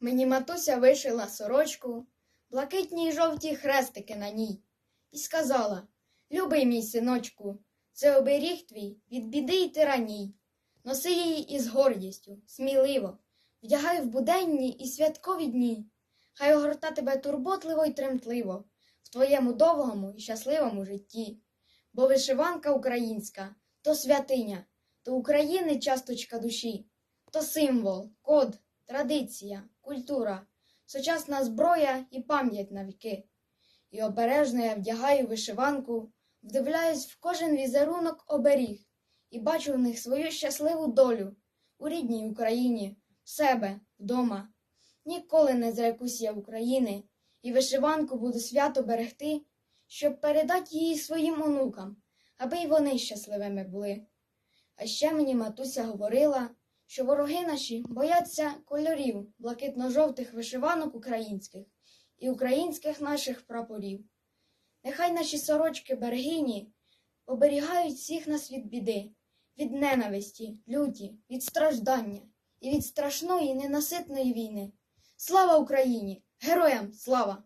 Мені матуся вишила сорочку, блакитні й жовті хрестики на ній, і сказала: Любий мій синочку, це оберіг твій від біди й тираній. Носи її із гордістю, сміливо, вдягай в буденні і святкові дні. Хай огорта тебе турботливо й тремтливо в твоєму довгому і щасливому житті. Бо вишиванка українська то святиня, то України часточка душі, то символ, код, традиція, культура, сучасна зброя і пам'ять на віки. І обережно я вдягаю вишиванку, вдивляюсь в кожен візерунок оберіг і бачу в них свою щасливу долю у рідній Україні, в себе, вдома. Ніколи не зрекусь я України і вишиванку буду свято берегти, щоб передати її своїм онукам, аби й вони щасливими були. А ще мені матуся говорила, що вороги наші бояться кольорів блакитно-жовтих вишиванок українських і українських наших прапорів. Нехай наші сорочки берегині оберігають всіх нас від біди, від ненависті, люті, від страждання і від страшної ненаситної війни. Слава Україні! Героям слава!